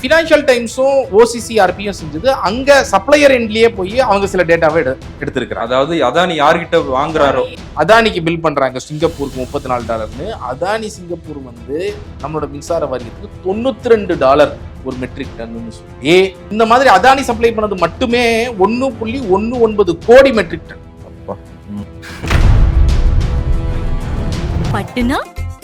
Financial டைம்ஸும் ஓசிசிஆர்பியும் செஞ்சது. அங்க supplier எண்ட்லயே போய் அவங்க சில டேட்டாவை எடு எடுத்திருக்கிறாங்க. அதாவது அதானி யார்கிட்ட வாங்குறாரோ? அதானிக்கு பில் பண்றாங்க. சிங்கப்பூருக்கு முப்பத்தி நாலு டாலர்னு அதானி சிங்கப்பூர் வந்து நம்மளோட மின்சார வாரியத்துக்கு தொண்ணூத்தி ரெண்டு டாலர் ஒரு மெட்ரிக் டன்னு சொல்லி இந்த மாதிரி அதானி சப்ளை பண்ணது மட்டுமே ஒன்னு புள்ளி ஒன்னு ஒன்பது கோடி மெட்ரிக் டன். பட்டுனா?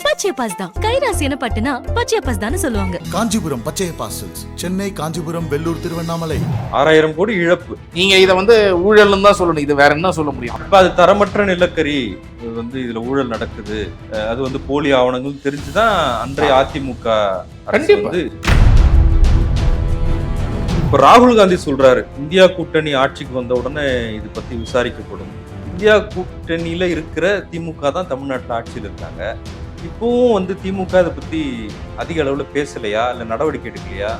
பச்சையப்பாஸ் தான். கைராசியான பட்டுனா பச்சையப்பாஸ் தான் சொல்லுவாங்க. காஞ்சிபுரம் பச்சைய பாசல்ஸ் சென்னை காஞ்சிபுரம் வெள்ளூர் திருவண்ணாமலை. ஆறாயிரம் கோடி இழப்பு. நீங்க இதை வந்து ஊழல்னு தான் சொல்லணும். இது வேற என்ன சொல்ல முடியும்? அப்ப அது தரமற்ற நிலக்கரி. இது வந்து இதுல ஊழல் நடக்குது. அது வந்து போலி ஆவணங்கள் தெரிஞ்சுதான் அன்றைய அதிமுக அரசு. வந்து இப்ப ராகுல் காந்தி சொல்றாரு இந்தியா கூட்டணி ஆட்சிக்கு வந்த உடனே இது பத்தி விசாரிக்கப்படும். இந்தியா கூட்டணியில இருக்கிற திமுக தான் தமிழ்நாட்டுல ஆட்சியில் இருக்காங்க. இப்பவும் வந்து திமுக இதை பத்தி அதிக அளவுல பேசலையா? இல்ல நடவடிக்கை எடுக்கலையா?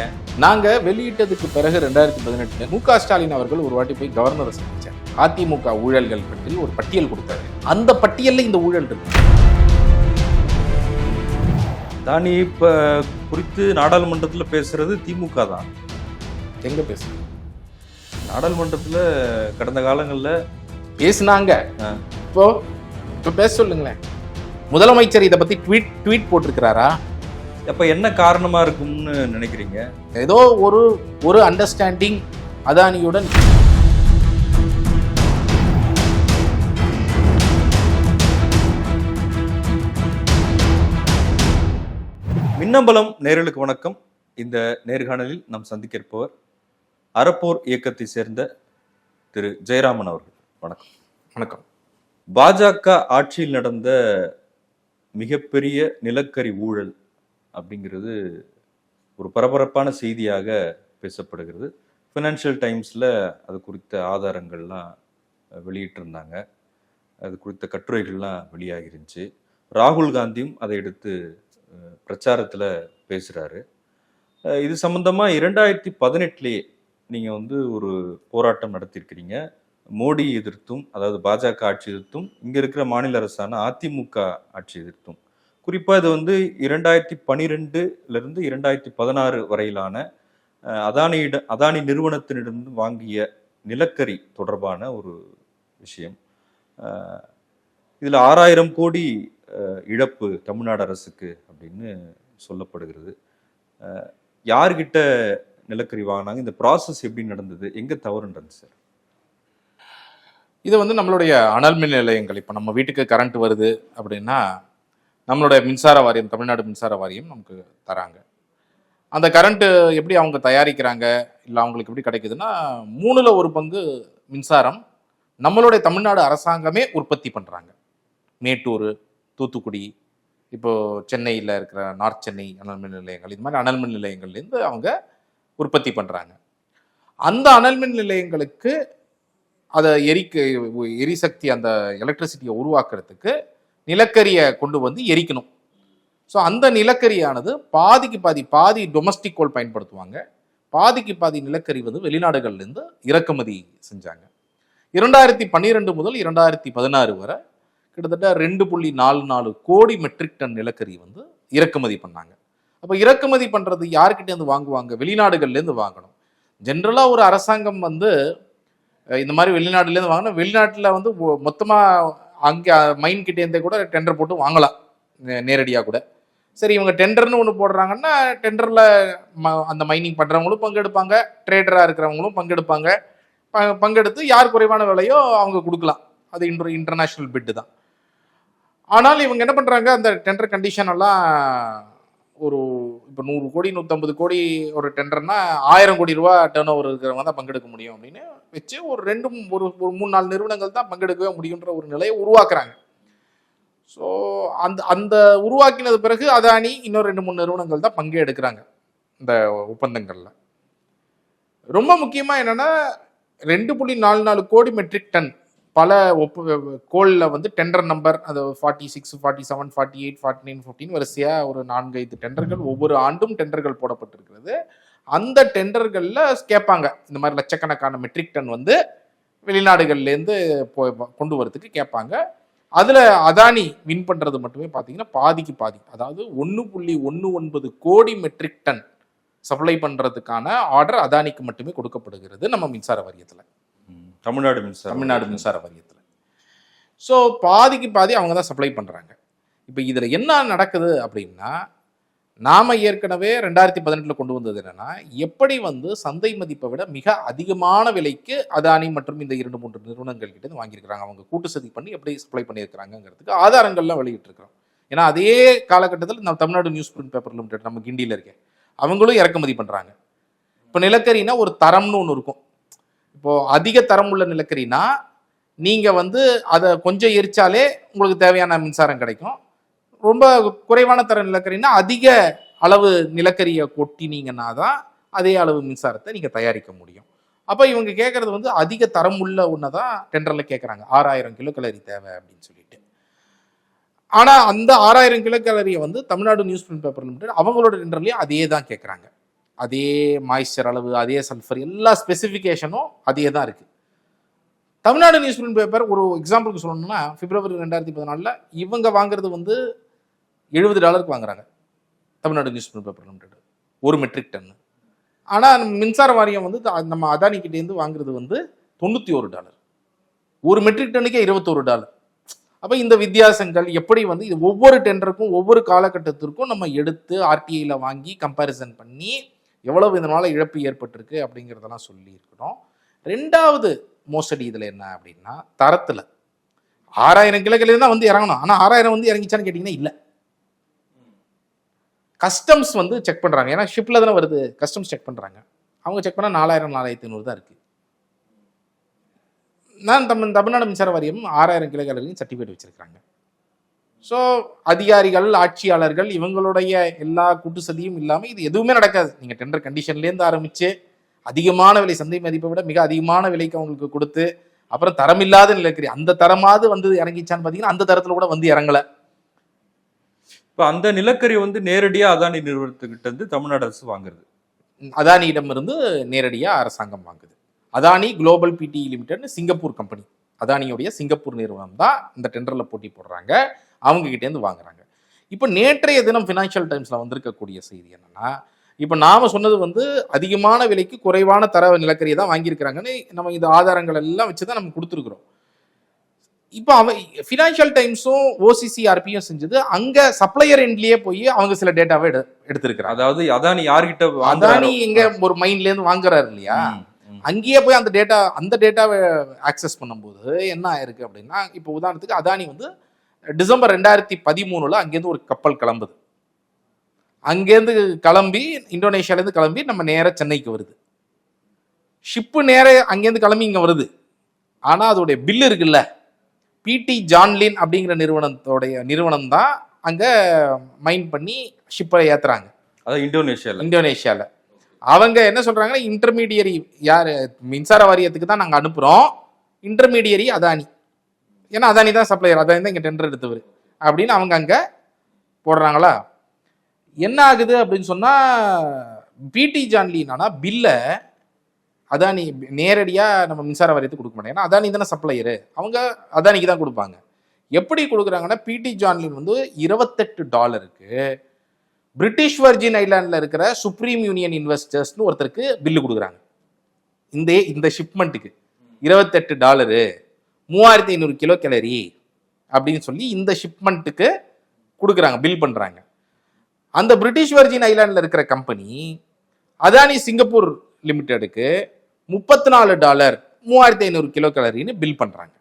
ஏன்? நாங்க வெளியிட்டதுக்கு பிறகு ரெண்டாயிரத்தி பதினெட்டுல மு க ஸ்டாலின் அவர்கள் ஒரு வாட்டி போய் கவர்னரை சந்திச்சார். அதிமுக ஊழல்கள் பற்றி ஒரு பட்டியல் கொடுத்தாரு. அந்த பட்டியல்ல இந்த ஊழல் இருக்கு. தானி இப்ப குறித்து நாடாளுமன்றத்துல பேசுறது திமுக தான். எங்க பேசுறோம் நாடாளுமன்றத்துல கடந்த காலங்கள்ல பேசுனாங்க. இப்போ இப்போ பேச சொல்லுங்களேன். முதலமைச்சர் இதை பத்தி ட்வீட் ட்வீட் போட்டிருக்கிறாரா? அப்ப என்ன காரணமா இருக்கும்னு நினைக்கிறீங்க? ஏதோ ஒரு ஒரு அண்டர்ஸ்டாண்டிங் அதானியுடன். மின்னம்பலம் நேர்களுக்கு வணக்கம். இந்த நேர்காணலில் நாம் சந்திக்க இருப்பவர் அறப்போர் இயக்கத்தை சேர்ந்த திரு ஜெயராமன் அவர்கள். வணக்கம். வணக்கம். பாஜக ஆட்சியில் நடந்த மிகப்பெரிய நிலக்கரி ஊழல் அப்படிங்கிறது ஒரு பரபரப்பான செய்தியாக பேசப்படுகிறது. ஃபினான்ஷியல் டைம்ஸில் அது குறித்த ஆதாரங்கள்லாம் வெளியிட்டிருந்தாங்க. அது குறித்த கட்டுரைகள்லாம் வெளியாகிருந்துச்சு. ராகுல் காந்தியும் அதை எடுத்து பிரச்சாரத்தில் பேசுகிறாரு இது சம்மந்தமாக இரண்டாயிரத்தி பதினெட்டுலேயே நீங்கள் வந்து ஒரு போராட்டம் நடத்தியிருக்கிறீங்க மோடி எதிர்த்தும் அதாவது பாஜக ஆட்சி எதிர்த்தும் இங்கே இருக்கிற மாநில அரசான அதிமுக ஆட்சி எதிர்த்தும். குறிப்பாக இது வந்து இரண்டாயிரத்தி பனிரெண்டுலேருந்து இரண்டாயிரத்தி பதினாறு வரையிலான அதானியிட அதானி நிறுவனத்தினிடம் வாங்கிய நிலக்கரி தொடர்பான ஒரு விஷயம். இதில் ஆறாயிரம் கோடி இழப்பு தமிழ்நாடு அரசுக்கு அப்படின்னு சொல்லப்படுகிறது. யார்கிட்ட நிலக்கரி வாங்கினாங்க? இந்த ப்ராசஸ் எப்படி நடந்தது? எங்கே தவறு நடந்துச்சு சார் இது வந்து நம்மளுடைய அனல் மின் நிலையங்கள். இப்போ நம்ம வீட்டுக்கு கரண்ட் வருது அப்படின்னா நம்மளுடைய மின்சார வாரியம் தமிழ்நாடு மின்சார வாரியம் நமக்கு தராங்க. அந்த கரண்ட்டு எப்படி அவங்க தயாரிக்கிறாங்க இல்லை அவங்களுக்கு எப்படி கிடைக்குதுன்னா மூணில் ஒரு பங்கு மின்சாரம் நம்மளுடைய தமிழ்நாடு அரசாங்கமே உற்பத்தி பண்ணுறாங்க மேட்டூர் தூத்துக்குடி இப்போ சென்னையில் இருக்கிற நார்த் சென்னை அனல் மின் நிலையங்கள் இது மாதிரி அனல் மின் நிலையங்கள்லேருந்து அவங்க உற்பத்தி பண்ணுறாங்க அந்த அனல் மின் நிலையங்களுக்கு அதை எரிக்க எரிசக்தி அந்த எலக்ட்ரிசிட்டியை உருவாக்குறதுக்கு நிலக்கரியை கொண்டு வந்து எரிக்கணும். ஸோ அந்த நிலக்கரியானது பாதிக்கு பாதி பாதி டொமஸ்டிக் கோல் பயன்படுத்துவாங்க. பாதிக்கு பாதி நிலக்கரி வந்து வெளிநாடுகள்லேருந்து இறக்குமதி செஞ்சாங்க. இரண்டாயிரத்தி பன்னிரெண்டு முதல் இரண்டாயிரத்தி பதினாறு வரை கிட்டத்தட்ட ரெண்டு புள்ளி நாலு நாலு கோடி மெட்ரிக் டன் நிலக்கரி வந்து இறக்குமதி பண்ணாங்க. அப்போ இறக்குமதி பண்ணுறது யார்கிட்டேருந்து வாங்குவாங்க? வெளிநாடுகள்லேருந்து வாங்கணும். ஜென்ரலாக ஒரு அரசாங்கம் வந்து இந்த மாதிரி வெளிநாட்டுலேருந்து வாங்கினா வெளிநாட்டில் வந்து மொத்தமாக அங்கே மைன் கிட்டேருந்தே கூட டெண்டர் போட்டு வாங்கலாம். நேரடியாக கூட. சரி இவங்க டெண்டர்னு ஒன்று போடுறாங்கன்னா டெண்டரில் அந்த மைனிங் பண்ணுறவங்களும் பங்கெடுப்பாங்க ட்ரேடராக இருக்கிறவங்களும் பங்கெடுப்பாங்க. ப- பங்கெடுத்து யார் குறைவான விலையோ அவங்க கொடுக்கலாம். அது இன்டர் இன்டர்நேஷ்னல் பிட்டு தான். ஆனால் இவங்க என்ன பண்ணுறாங்க அந்த டெண்டர் கண்டிஷன் எல்லாம் ஒரு இப்போ நூறு கோடி நூற்றம்பது கோடி ஒரு டெண்டர்னா ஆயிரம் கோடி ரூபா டேர்ன் ஓவர் இருக்கிறவங்க தான் பங்கெடுக்க முடியும் அப்படின்னு வச்சு ஒரு ரெண்டு ஒரு ஒரு மூணு நாலு நிறுவனங்கள் தான் பங்கெடுக்கவே முடியுன்ற ஒரு நிலையை உருவாக்குறாங்க. ஸோ அந்த அந்த உருவாக்கினது பிறகு அதானி இன்னும் ரெண்டு மூணு நிறுவனங்கள் தான் பங்கே எடுக்கிறாங்க இந்த ஒப்பந்தங்களில். ரொம்ப முக்கியமாக என்னென்னா ரெண்டு புள்ளி நாலு நாலு கோடி மெட்ரிக் டன் பல ஒப்பு கோலில் வந்து டெண்டர் நம்பர் அது forty six forty seven forty eight forty nine fifteen வரிசையாக ஒரு நான்கு ஐந்து டெண்டர்கள் ஒவ்வொரு ஆண்டும் டெண்டர்கள் போடப்பட்டிருக்கிறது. அந்த டெண்டர்களில் கேட்பாங்க. இந்த மாதிரி லட்சக்கணக்கான மெட்ரிக் டன் வந்து வெளிநாடுகள்லேருந்து போ கொண்டு வரதுக்கு கேட்பாங்க. அதில் அதானி வின் பண்ணுறது மட்டுமே பார்த்தீங்கன்னா பாதிக்கு பாதி. அதாவது ஒன்று புள்ளி ஒன்று ஒன்பது கோடி மெட்ரிக் டன் சப்ளை பண்ணுறதுக்கான ஆர்டர் அதானிக்கு மட்டுமே கொடுக்கப்படுகிறது நம்ம மின்சார வாரியத்தில். தமிழ்நாடு மின்சாரம் தமிழ்நாடு மின்சார வாரியத்தில். ஸோ பாதிக்கு பாதி அவங்க தான் சப்ளை பண்ணுறாங்க இப்போ இதில் என்ன நடக்குது அப்படின்னா நாம் ஏற்கனவே ரெண்டாயிரத்தி பதினெட்டில் கொண்டு வந்தது என்னென்னா எப்படி வந்து சந்தை மதிப்பை விட மிக அதிகமான விலைக்கு அதானி மற்றும் இந்த இரண்டு மூன்று நிறுவனங்கள் கிட்ட வாங்கியிருக்கிறாங்க. அவங்க கூட்டு சதி பண்ணி எப்படி சப்ளை பண்ணியிருக்கிறாங்கிறதுக்கு ஆதாரங்கள்லாம் வெளியிட்டிருக்கிறோம். ஏன்னா அதே காலகட்டத்தில் நம்ம Tamil Nadu news print paper limited நம்ம கிண்டியில் இருக்கேன் அவங்களும் இறக்குமதி பண்ணுறாங்க இப்போ நிலக்கரினா ஒரு தரம்னு ஒன்று இருக்கும். இப்போது அதிக தரம் உள்ள நிலக்கரினா நீங்கள் வந்து அதை கொஞ்சம் எரிச்சாலே உங்களுக்கு தேவையான மின்சாரம் கிடைக்கும். ரொம்ப குறைவான தர நிலக்கரின்னா அதிக அளவு நிலக்கரியை கொட்டினீங்கன்னா தான் அதே அளவு மின்சாரத்தை நீங்கள் தயாரிக்க முடியும். அப்போ இவங்க கேட்குறது வந்து அதிக தரம் உள்ள ஒன்று தான் டெண்டரில் கேட்குறாங்க ஆறாயிரம் கிலோ கலரி தேவை அப்படின்னு சொல்லிட்டு. ஆனால் அந்த ஆறாயிரம் கிலோ கலரியை வந்து Tamil Nadu news print paper limited அவங்களோட டெண்டர்லேயும் அதே தான் கேட்குறாங்க அதே மாய்ஸ்சர் அளவு அதே சல்ஃபர் எல்லா ஸ்பெசிஃபிகேஷனும் அதே தான் இருக்குது தமிழ்நாடு நியூஸ் பிரிண்ட் பேப்பர் ஒரு எக்ஸாம்பிளுக்கு சொல்லணும்னா பிப்ரவரி ரெண்டாயிரத்தி பதினாலில் இவங்க வாங்குறது வந்து எழுபது டாலருக்கு வாங்குறாங்க. தமிழ்நாடு நியூஸ் பேப்பர் லிமிடெட் ஒரு மெட்ரிக் டன். ஆனால் மின்சார வாரியம் வந்து நம்ம அதானிக்கிட்டேருந்து வாங்குறது வந்து தொண்ணூற்றி ஒரு டாலர். ஒரு மெட்ரிக் டன்னுக்கே இருபத்தோரு டாலர். அப்போ இந்த வித்தியாசங்கள் எப்படி வந்து இது ஒவ்வொரு டெண்டருக்கும் ஒவ்வொரு காலகட்டத்திற்கும் நம்ம எடுத்து ஆர்டிஐயில் வாங்கி கம்பேரிசன் பண்ணி எவ்வளவு இதனால் இழப்பு ஏற்பட்டிருக்கு அப்படிங்கிறதெல்லாம் சொல்லியிருக்கிறோம். ரெண்டாவது மோசடி இதில் என்ன அப்படின்னா தரத்தில். ஆறாயிரம் கிலோக்கிலேருந்து தான் வந்து இறங்கணும். ஆனால் ஆறாயிரம் வந்து இறங்கிச்சான்னு கேட்டிங்கன்னா இல்லை. கஸ்டம்ஸ் வந்து செக் பண்ணுறாங்க ஏன்னா ஷிப்பில் தானே வருது. கஸ்டம்ஸ் செக் பண்ணுறாங்க அவங்க செக் பண்ணால் நாலாயிரம் நாலாயிரத்தி ஐநூறு தான் இருக்குது நான் தமிழ் தமிழ்நாடு மின்சார வாரியம் ஆறாயிரம் கிலோ சர்டிஃபிகேட் வச்சிருக்காங்க ஸோ அதிகாரிகள் ஆட்சியாளர்கள் இவங்களுடைய எல்லா கூட்டு சதியும் இல்லாமல் இது எதுவுமே நடக்காது. நீங்கள் டெண்டர் கண்டிஷன்லேருந்து ஆரம்பித்து அதிகமான விலை சந்தை மதிப்பை விட மிக அதிகமான விலைக்கு அவங்களுக்கு கொடுத்து அப்புறம் தரமில்லாத நிலக்கரி அந்த தரமாவது வந்து இறங்கிச்சான்னு பார்த்தீங்கன்னா அந்த தரத்தில் கூட வந்து இறங்கலை. இப்போ அந்த நிலக்கரி வந்து நேரடியாக அதானி நிறுவனத்துக்கிட்ட இருந்து தமிழ்நாடு அரசு வாங்குறது. அதானியிடம் இருந்து நேரடியாக அரசாங்கம் வாங்குது. அதானி குளோபல் பிடி லிமிடெட்னு சிங்கப்பூர் கம்பெனி. அதானியுடைய சிங்கப்பூர் நிறுவனம் தான் இந்த டெண்டரில் போட்டி போடுறாங்க. அவங்க கிட்டேருந்து வாங்குறாங்க. இப்போ நேற்றைய தினம் ஃபினான்ஷியல் டைம்ஸில் வந்திருக்கக்கூடிய செய்தி என்னன்னா இப்போ நாம் சொன்னது வந்து அதிகமான விலைக்கு குறைவான தர நிலக்கரியை தான் வாங்கியிருக்கிறாங்கன்னு நம்ம இந்த ஆதாரங்கள் எல்லாம் வச்சு தான் நம்ம கொடுத்துருக்குறோம். இப்போ அவன் ஃபினான்ஷியல் டைம்ஸும் ஓசிசிஆர்பியும் செஞ்சது. அங்கே சப்ளையர் எண்ட்லேயே போய் அவங்க சில டேட்டாவை எடு எடுத்திருக்கிறாங்க. அதாவது அதானி யார்கிட்ட அதானி இங்க ஒரு மைண்ட்ல இருந்து வாங்குறாரு இல்லையா. அங்கேயே போய் அந்த டேட்டா அந்த டேட்டாவை ஆக்சஸ் பண்ணும்போது என்ன ஆயிருக்கு அப்படின்னா இப்போ உதாரணத்துக்கு அதானி வந்து டிசம்பர் ரெண்டாயிரத்தி பதிமூணுல அங்கேருந்து ஒரு கப்பல் கிளம்புது. அங்கேருந்து கிளம்பி இந்தோனேஷியாலேருந்து கிளம்பி நம்ம நேரா சென்னைக்கு வருது. ஷிப்பு நேர அங்கேருந்து கிளம்பி இங்கே வருது. ஆனால் அதோடைய பில் இருக்குல்ல? பிடி ஜான்லின் அப்படிங்கிற நிறுவனத்தோடைய நிறுவனம் தான் அங்கே மைன் பண்ணி ஷிப்பை ஏற்றுறாங்க அதாவது இந்தோனேஷியால. இந்தோனேஷியால. அவங்க என்ன சொல்றாங்கன்னா இன்டர்மீடியரி யார்? மின்சார வாரியத்துக்கு தான் நாங்கள் அனுப்புகிறோம் இன்டர்மீடியரி அதானி. ஏன்னா அதானி தான் சப்ளையர் அதானி தான் இங்கே டெண்டர் எடுத்தவர். அப்படின்னு அவங்க அங்கே போடுறாங்களா? என்ன ஆகுது அப்படின்னு சொன்னால் பிடி ஜான்லினா பில்லை அதானி நேரடியாக நம்ம மின்சார வாரியத்துக்கு கொடுக்க மாட்டோம் ஏன்னா அதானி தானே சப்ளையரு. அவங்க அதானிக்கு தான் கொடுப்பாங்க. எப்படி கொடுக்குறாங்கன்னா பிடி ஜான்லின் வந்து இருபத்தெட்டு டாலருக்கு பிரிட்டிஷ் வர்ஜின் ஐலாண்டில் இருக்கிற சுப்ரீம் யூனியன் இன்வெஸ்டர்ஸ்னு ஒருத்தருக்கு பில்லு கொடுக்குறாங்க. இந்த இந்த ஷிப்மெண்ட்டுக்கு இருபத்தெட்டு டாலரு. மூவாயிரத்தி ஐநூறு கிலோ கேலரி அப்படின்னு சொல்லி இந்த ஷிப்மெண்ட்டுக்கு கொடுக்குறாங்க பில் பண்ணுறாங்க அந்த பிரிட்டிஷ் வர்ஜின் ஐலாண்டில் இருக்கிற கம்பெனி அதானி சிங்கப்பூர் லிமிட்டெடுக்கு முப்பத்தி நாலு டாலர் மூவாயிரத்தி ஐநூறு கிலோ கலரின்னு பில் பண்ணுறாங்க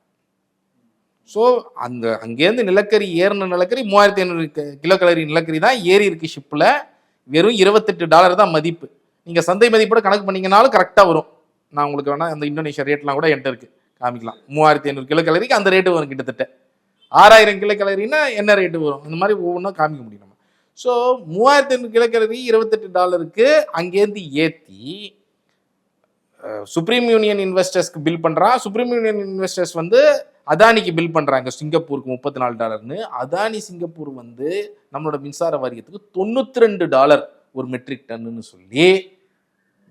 ஸோ அந்த அங்கேருந்து நிலக்கரி ஏறின நிலக்கரி மூவாயிரத்தி ஐநூறு கிலோ கலரி நிலக்கரி தான் ஏறி இருக்கு ஷிப்பில் வெறும் இருபத்தெட்டு டாலர் தான் மதிப்பு. நீங்கள் சந்தை மதிப்போட கணக்கு பண்ணிங்கனாலும் கரெக்டாக வரும். நான் உங்களுக்கு வேணால் அந்த இந்தோனேஷியா ரேட்லாம் கூட என்கிட்ட இருக்கு. காமிக்கலாம். மூவாயிரத்தி ஐநூறு கிலோ கலரிக்கு அந்த ரேட்டு வரும் கிட்டத்தட்ட. ஆறாயிரம் கிலோ கலரின்னா என்ன ரேட்டு வரும்? இந்த மாதிரி ஒவ்வொன்றும் காமிக்க முடியும் நம்ம. ஸோ மூவாயிரத்தி ஐநூறு கிலோ கலரி இருபத்தெட்டு டாலருக்கு அங்கேருந்து ஏற்றி சுப்ரீம் யூனியன் இன்வெஸ்டர்ஸ்க்கு பில் பண்ணுறான் சுப்ரீம் யூனியன் இன்வெஸ்டர்ஸ் வந்து அதானிக்கு பில் பண்ணுறாங்க சிங்கப்பூருக்கு முப்பத்தி நாலு டாலர்னு. அதானி சிங்கப்பூர் வந்து நம்மளோட மின்சார வாரியத்துக்கு தொண்ணூற்றி ரெண்டு டாலர் ஒரு மெட்ரிக் டன்னுன்னு சொல்லி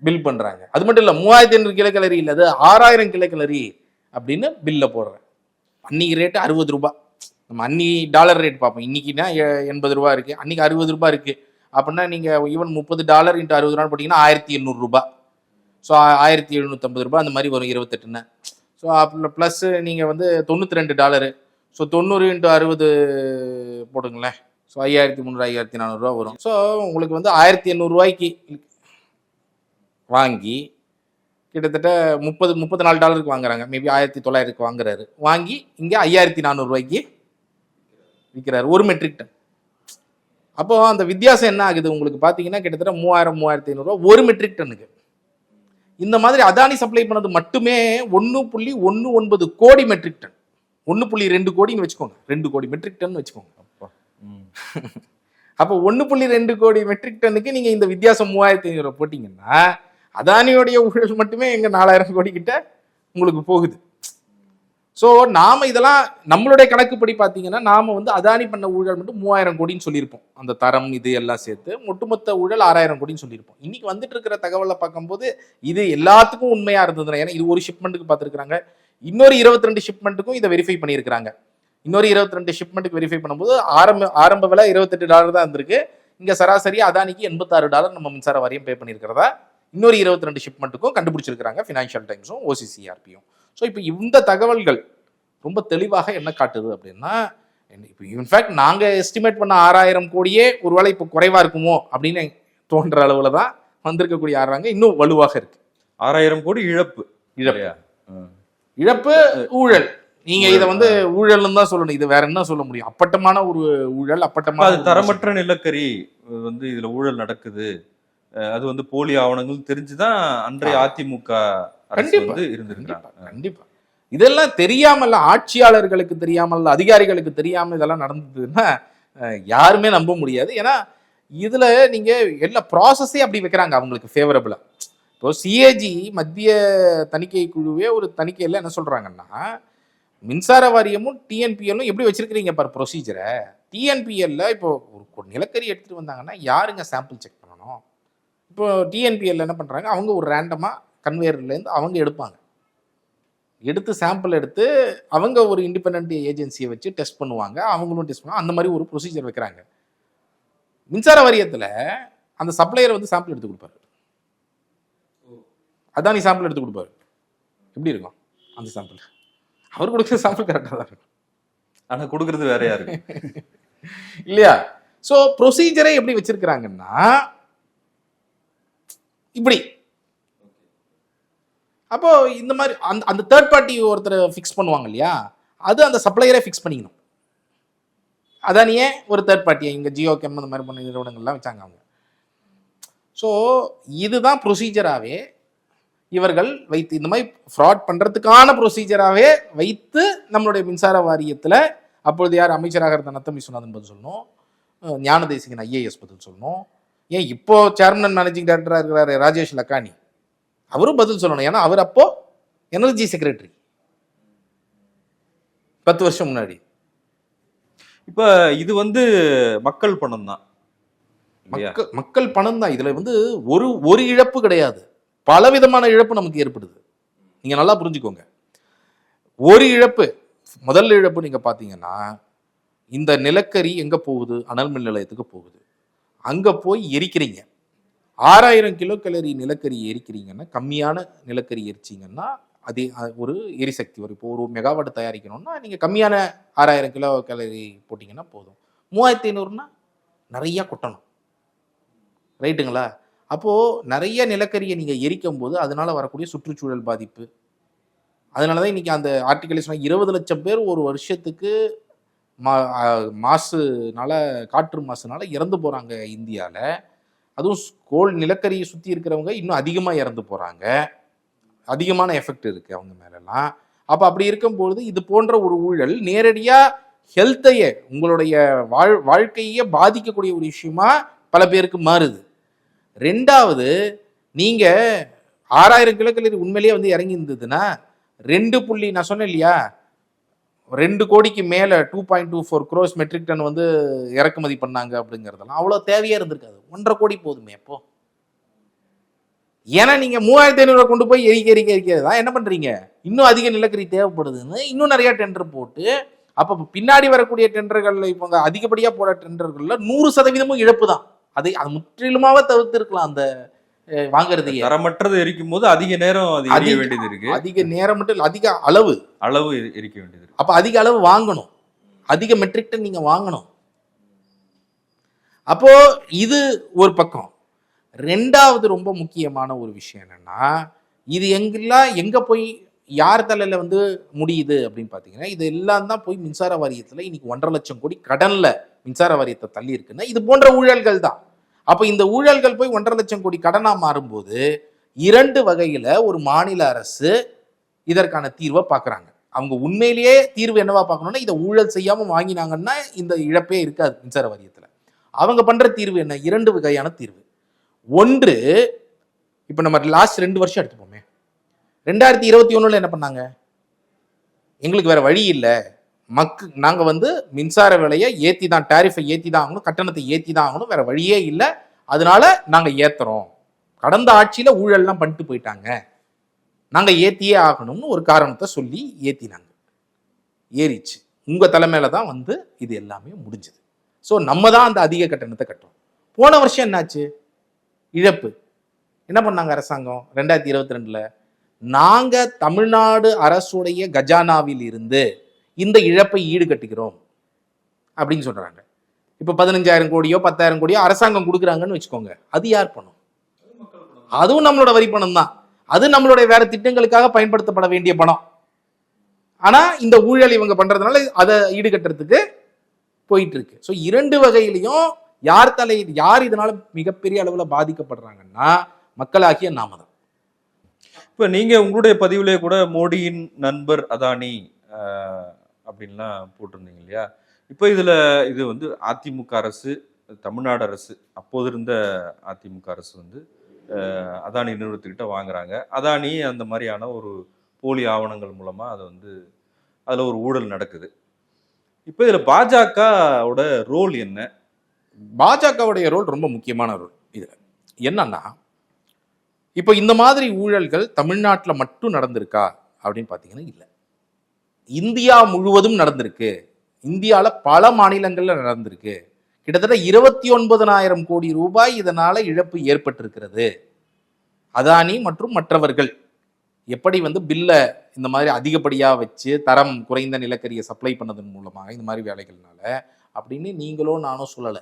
பில் பண்ணுறாங்க அது மட்டும் இல்லை மூவாயிரத்தி ஐநூறு கிலோ கலரி இல்லை அது ஆறாயிரம் கிலோ அப்படின்னு பில்ல போடுறேன். அன்னைக்கு ரேட்டு அறுபது ரூபாய் நம்ம அன்னி டாலர் ரேட் பார்ப்போம். இன்னைக்குனா எ- எண்பது ரூபா இருக்குது அன்னைக்கு அறுபது ரூபாய் இருக்குது அப்படின்னா நீங்கள் ஈவன் முப்பது டாலர் இன்ட்டு அறுபது ரூபா போட்டிங்கன்னா ஆயிரத்தி எண்ணூறுரூபா ஸோ ஆயிரத்தி எழுநூற்றம்பது ரூபாய் அந்த மாதிரி வரும் இருபத்தெட்டுன்னு. ஸோ அப்புறம் ப்ளஸ்ஸு நீங்கள் வந்து தொண்ணூற்றி ரெண்டு டாலரு. ஸோ தொண்ணூறு இன்ட்டு அறுபது போடுங்களேன். ஸோ ஐயாயிரத்தி முந்நூறு ஐயாயிரத்தி நானூறுரூவா வரும். ஸோ உங்களுக்கு வந்து ஆயிரத்தி எண்ணூறுரூவாய்க்கு வாங்கி கிட்டத்தட்ட முப்பது முப்பத்தி நாலு டாலருக்கு வாங்குறாங்க. மேபி ஆயிரத்தி தொள்ளாயிரத்துக்கு வாங்குறாரு. வாங்கி இங்கே ஐயாயிரத்தி நானூறுரூவாய்க்கு விற்கிறாரு ஒரு மெட்ரிக் டன். அப்போது அந்த வித்தியாசம் என்ன ஆகுது? உங்களுக்கு பார்த்தீங்கன்னா கிட்டத்தட்ட மூவாயிரம் மூவாயிரத்தி ஐநூறுரூவா ஒரு மெட்ரிக் டன்னுக்கு. இந்த மாதிரி அதானி சப்ளை பண்ணது மட்டுமே ஒன்று புள்ளி ஒன்று ஒன்பது கோடி மெட்ரிக் டன் ஒன்று புள்ளி ரெண்டு கோடின்னு வச்சுக்கோங்க. ரெண்டு கோடி மெட்ரிக் டன் வச்சுக்கோங்க. அப்பா. ஒன்று புள்ளி ரெண்டு கோடி மெட்ரிக் டன்னுக்கு நீங்கள் இந்த வித்தியாசம் மூவாயிரத்தி ஐநூறு போட்டிங்கன்னா அதானியோடைய ஊழல் மட்டுமே எங்க நாலாயிரம் கோடி கிட்ட உங்களுக்கு போகுது. ஸோ நாம் இதெல்லாம் நம்மளுடைய கணக்குப்படி பார்த்தீங்கன்னா நாம் வந்து அதானி பண்ண ஊழல் மட்டும் மூவாயிரம் கோடின்னு சொல்லியிருப்போம். அந்த தரம் இது எல்லாம் சேர்த்து ஒட்டுமொத்த ஊழல் ஆறாயிரம் கோடின்னு சொல்லியிருப்போம். இன்றைக்கி வந்துட்டு இருக்கிற தகவலை பார்க்கும்போது இது எல்லாத்துக்கும் உண்மையாக இருந்ததுனா ஏன்னா இது ஒரு ஷிப்மெண்ட்டுக்கு பார்த்துருக்காங்க இன்னொரு இருபத்தி ரெண்டு ஷிப்மெண்ட்டுக்கும் இதை வெரிஃபை பண்ணியிருக்காங்க இன்னொரு இருபத்தி ரெண்டு ஷிப்மெண்ட்டுக்கு வெரிஃபை பண்ணும்போது ஆரம்ப ஆரம்ப விலை இருபத்தெட்டு டாலர் தான் இருந்திருக்கு. இங்கே சராசரி அதானிக்கு எண்பத்தாறு டாலர் நம்ம மின்சார வாரியம் பே பண்ணியிருக்கிறதா? இன்னொரு இருபத்தி ரெண்டு ஷிப்மெண்ட்டுக்கும் கண்டுபிடிச்சிருக்கிறாங்க ஃபினான்ஷியல் டைம்ஸும் ஓசிசிஆர்பியும் ஸோ இப்போ இந்த தகவல்கள் ரொம்ப தெளிவாக என்ன காட்டுது அப்படின்னா இப்போ இன்ஃபேக்ட் நாங்கள் எஸ்டிமேட் பண்ண ஆறாயிரம் கோடியே ஒருவேளை இப்போ குறைவா இருக்குமோ அப்படின்னு தோன்ற அளவுல தான் வந்திருக்கக்கூடிய ஆறாங்க. இன்னும் வலுவாக இருக்கு. ஆறாயிரம் கோடி இழப்பு. இழப்பு. இழப்பு ஊழல். நீங்க இதை வந்து ஊழல்னு தான் சொல்லணும். இது வேற என்ன சொல்ல முடியும்? அப்பட்டமான ஒரு ஊழல் அப்ப அப்பட்டமான அது தரமற்ற நிலக்கரி வந்து இதுல ஊழல் நடக்குது. அது வந்து போலி ஆவணங்கள் தெரிஞ்சுதான் அன்றைய அதிமுக கண்டிப்பா. வந்து கண்டிப்பா இதெல்லாம் தெரியாமல்ல ஆட்சியாளர்களுக்கு தெரியாமல் அதிகாரிகளுக்கு தெரியாம இதெல்லாம் நடந்ததுன்னா யாருமே நம்ப முடியாது. ஏன்னா இதுல நீங்க எல்லா ப்ராசஸே அப்படி வைக்கிறாங்க அவங்களுக்கு ஃபேவரபிளா இப்போ சிஏஜி மத்திய தணிக்கை குழுவே ஒரு தணிக்கையில் என்ன சொல்றாங்கன்னா மின்சார வாரியமும் டிஎன்பிஎல்லும் எப்படி வச்சிருக்கிறீங்க பாரு ப்ரொசீஜரை டிஎன்பிஎல்ல இப்போ ஒரு நிலக்கரி எடுத்துட்டு வந்தாங்கன்னா யாருங்க சாம்பிள் செக் பண்ணணும்? இப்போ டிஎன்பிஎல்ல என்ன பண்றாங்க? அவங்க ஒரு ரேண்டமா கன்வேயர்லேருந்து அவங்க எடுப்பாங்க. எடுத்து சாம்பிள் எடுத்து அவங்க ஒரு இண்டிபெண்ட் ஏஜென்சியை வச்சு டெஸ்ட் பண்ணுவாங்க. அவங்களும் டெஸ்ட் பண்ணுவாங்க. அந்த மாதிரி ஒரு ப்ரொசீஜர் வைக்கிறாங்க. மின்சார வாரியத்தில் அந்த சப்ளையர் வந்து சாம்பிள் எடுத்து கொடுப்பாரு. அதானி சாம்பிள் எடுத்து கொடுப்பாரு. எப்படி இருக்கும்? அந்த சாம்பிள் அவர் கொடுக்குற சாம்பிள் கரெக்டாக தான் இருக்கும். ஆனா கொடுக்கறது வேறையா இருக்கு இல்லையா? ஸோ ப்ரொசீஜரை எப்படி வச்சிருக்கிறாங்கன்னா இப்படி அப்போ இந்த மாதிரி அந்த அந்த தேர்ட் பார்ட்டி ஒருத்தர் ஃபிக்ஸ் பண்ணுவாங்க இல்லையா? அது அந்த சப்ளையரே ஃபிக்ஸ் பண்ணிக்கணும். அதானியே ஒரு தேர்ட் பார்ட்டியை இங்கே ஜியோ கெம் இந்த மாதிரி பண்ண நிறுவனங்கள்லாம் வச்சாங்க அவங்க. ஸோ இதுதான் ப்ரொசீஜராகவே இவர்கள் வைத்து இந்த மாதிரி ஃப்ராட் பண்ணுறதுக்கான ப்ரொசீஜராகவே வைத்து நம்மளுடைய மின்சார வாரியத்தில் அப்பொழுது யார் அமைச்சராக இருந்த நத்தம் விஸ்வநாதன் பதில் சொல்லணும். ஞான தேசிகன் ஐஏஎஸ் பதில் சொல்லணும். ஏன் இப்போ சேர்மன் மேனேஜிங் டைரக்டராக இருக்கிறாரு ராஜேஷ் லக்கானி. அவரும் பதில் சொல்லணும். ஏன்னா அவர் அப்போ எனர்ஜி செக்ரட்டரி பத்து வருஷம் முன்னாடி. இப்ப இது வந்து மக்கள் பணம் தான். மக்கள் மக்கள் பணம் தான். இதுல வந்து ஒரு ஒரு இழப்பு கிடையாது. பலவிதமான இழப்பு நமக்கு ஏற்படுது. நீங்க நல்லா புரிஞ்சுக்கோங்க. ஒரு இழப்பு முதல் இழப்பு நீங்க பாத்தீங்கன்னா இந்த நிலக்கரி எங்க போகுது? அனல் மின் நிலையத்துக்கு போகுது. அங்க போய் எரிக்கிறீங்க. ஆறாயிரம் கிலோ கலரி நிலக்கரி எரிக்கிறீங்கன்னா கம்மியான நிலக்கரி எரிச்சிங்கன்னா அதே ஒரு எரிசக்தி. வரும் இப்போ ஒரு மெகாவாட் தயாரிக்கணும்னா நீங்கள் கம்மியான ஆறாயிரம் கிலோ கலரி போட்டிங்கன்னா போதும். மூவாயிரத்தி ஐநூறுனா நிறையா கொட்டணும். ரைட்டுங்களா? அப்போது நிறைய நிலக்கரியை நீங்கள் எரிக்கும் போது அதனால வரக்கூடிய சுற்றுச்சூழல் பாதிப்பு. அதனால தான் இன்றைக்கி அந்த ஆர்டிக்கல் சொன்னால் இருபது லட்சம் பேர் ஒரு வருஷத்துக்கு மா மாசுனால காற்று மாசுனால இறந்து போகிறாங்க இந்தியாவில் அதுவும் கோல் நிலக்கரியை சுற்றி இருக்கிறவங்க இன்னும் அதிகமாக இறந்து போகிறாங்க அதிகமான எஃபெக்ட் இருக்குது அவங்க மேலெல்லாம் அப்போ அப்படி இருக்கும்பொழுது இது போன்ற ஒரு ஊழல் நேரடியாக ஹெல்த்தையே உங்களுடைய வாழ் வாழ்க்கையே பாதிக்கக்கூடிய ஒரு விஷயமா பல பேருக்கு மாறுது. ரெண்டாவது நீங்கள் ஆறாயிரம் கிலோக்கலரி உண்மையிலேயே வந்து இறங்கி இருந்ததுன்னா ரெண்டு புள்ளி நான் சொன்னேன் இல்லையா? ரெண்டு கோடிக்கு மேலே two point two four crores metric ton வந்து இறக்குமதி பண்ணாங்க அப்படிங்கிறதெல்லாம் அவ்வளோ தேவையாக இருந்திருக்காது. ஒன்றரை கோடி போதுமே அப்போ. ஏன்னா நீங்கள் மூவாயிரத்தி ஐநூறுவா கொண்டு போய் எரிக்க எரிக்க எரிக்கிறது தான் என்ன பண்ணுறீங்க இன்னும் அதிக நிலக்கரி தேவைப்படுதுன்னு இன்னும் நிறையா டெண்டர் போட்டு அப்போ பின்னாடி வரக்கூடிய டெண்டர்களில் இப்போ அதிகப்படியாக போட டெண்டர்களில் நூறு சதவீதமும் இழப்பு தான் அதை அது முற்றிலுமாக தவிர்த்து இருக்கலாம் அந்த அஹ், வாங்குறதையே தரமற்றது எரிக்கும் போது அதிக நேரம் அதிக- வேண்டியது இருக்கு. அதிக நேரம் மட்டும் இல்ல, அதிக அளவு. அளவு எரி- எரிக்க வேண்டியது அப்ப அதிக அளவு வாங்கணும். அதிக மெட்ரிக் டன் நீங்க வாங்கணும். அப்போ இது ஒரு பக்கம். ரெண்டாவது ரொம்ப முக்கியமான ஒரு விஷயம் என்னன்னா இது எங்கெல்லாம் எங்க போய் யார் தலையில வந்து முடியுது அப்படின்னு பாத்தீங்கன்னா இது எல்லாம் தான் போய் மின்சார வாரியத்துல இன்னைக்கு ஒன்றரை லட்சம் கோடி கடன்ல மின்சார வாரியத்தை தள்ளி இருக்குன்னா இது போன்ற ஊழல்கள் தான். அப்போ இந்த ஊழல்கள் போய் ஒன்றரை லட்சம் கோடி கடனாக மாறும்போது இரண்டு வகையில் ஒரு மாநில அரசு இதற்கான தீர்வை பார்க்குறாங்க. அவங்க உண்மையிலேயே தீர்வு என்னவா பார்க்கணும்னா இதை ஊழல் செய்யாமல் வாங்கினாங்கன்னா இந்த இழப்பே இருக்காது மின்சார வாரியத்தில். அவங்க பண்ணுற தீர்வு என்ன? இரண்டு வகையான தீர்வு. ஒன்று இப்போ நம்ம லாஸ்ட் ரெண்டு வருஷம் எடுத்துப்போமே. ரெண்டாயிரத்தி இருபத்தி ஒன்றில் என்ன பண்ணாங்க? எங்களுக்கு வேற வழி இல்லை. மக்கு நாங்கள் வந்து மின்சார விலையை ஏற்றி தான் டேரிஃபை ஏற்றி தான் ஆகணும் கட்டணத்தை ஏற்றி தான் ஆகணும் வேற வழியே இல்லை. அதனால நாங்கள் ஏற்றுறோம் கடந்த ஆட்சியில் ஊழல்லாம் பண்ணிட்டு போயிட்டாங்க. நாங்கள் ஏற்றியே ஆகணும்னு ஒரு காரணத்தை சொல்லி ஏற்றினாங்க ஏறிச்சு. உங்கள் தலைமையில தான் வந்து இது எல்லாமே முடிஞ்சது. ஸோ நம்ம தான் அந்த அதிக கட்டணத்தை கட்டுறோம். போன வருஷம் என்னாச்சு? இழப்பு. என்ன பண்ணாங்க அரசாங்கம்? ரெண்டாயிரத்தி இருபத்தி ரெண்டில்? நாங்கள் தமிழ்நாடு அரசுடைய கஜானாவில் இருந்து இந்த இழப்பை ஈடு கட்டுகிறோம் அப்படின்னு சொல்கிறாங்க இப்போ பதினஞ்சாயிரம் கோடியோ பத்தாயிரம் கோடியோ அரசாங்கம் கொடுக்குறாங்கன்னு வச்சுக்கோங்க. அது யார் பணம்? அதுவும் நம்மளோட வரி பணம் தான் அது நம்மளுடைய வேற திட்டங்களுக்காக பயன்படுத்தப்பட வேண்டிய பணம். ஆனால் இந்த ஊழல் இவங்க பண்ணுறதுனால அதை ஈடுகட்டுறதுக்கு போயிட்டு இருக்கு ஸோ இரண்டு வகையிலையும் யார் தலை யார் இதனால மிகப்பெரிய அளவில் பாதிக்கப்படுறாங்கன்னா மக்களாகிய நாம தான். இப்போ நீங்கள் உங்களுடைய பதிவிலே கூட மோடியின் நண்பர் அதானி அப்படின்லாம் போட்டிருந்தீங்க இல்லையா? இப்போ இதில் இது வந்து அதிமுக அரசு தமிழ்நாடு அரசு அப்போது இருந்த அதிமுக அரசு வந்து அதானி நிறுவனத்துக்கிட்ட வாங்குறாங்க. அதானி அந்த மாதிரியான ஒரு போலி ஆவணங்கள் மூலமாக அதை வந்து அதில் ஒரு ஊழல் நடக்குது. இப்போ இதில் பாஜகவோட ரோல் என்ன? பாஜகவுடைய ரோல் ரொம்ப முக்கியமான ரோல் இதில். என்னன்னா இப்போ இந்த மாதிரி ஊழல்கள் தமிழ்நாட்டில் மட்டும் நடந்திருக்கா அப்படின்னு பார்த்தீங்கன்னா இல்லை. இந்தியா முழுவதும் நடந்திருக்கு. இந்தியாவில் பல மாநிலங்களில் நடந்திருக்கு. கிட்டத்தட்ட இருபத்தி ஒன்பதனாயிரம் கோடி ரூபாய் இதனால் இழப்பு ஏற்பட்டிருக்கிறது. அதானி மற்றும் மற்றவர்கள் எப்படி வந்து பில்லை இந்த மாதிரி அதிகப்படியாக வச்சு தரம் குறைந்த நிலக்கரியை சப்ளை பண்ணதன் மூலமாக இந்த மாதிரி வேலைகள்னால அப்படின்னு நீங்களோ நானோ சொல்லலை.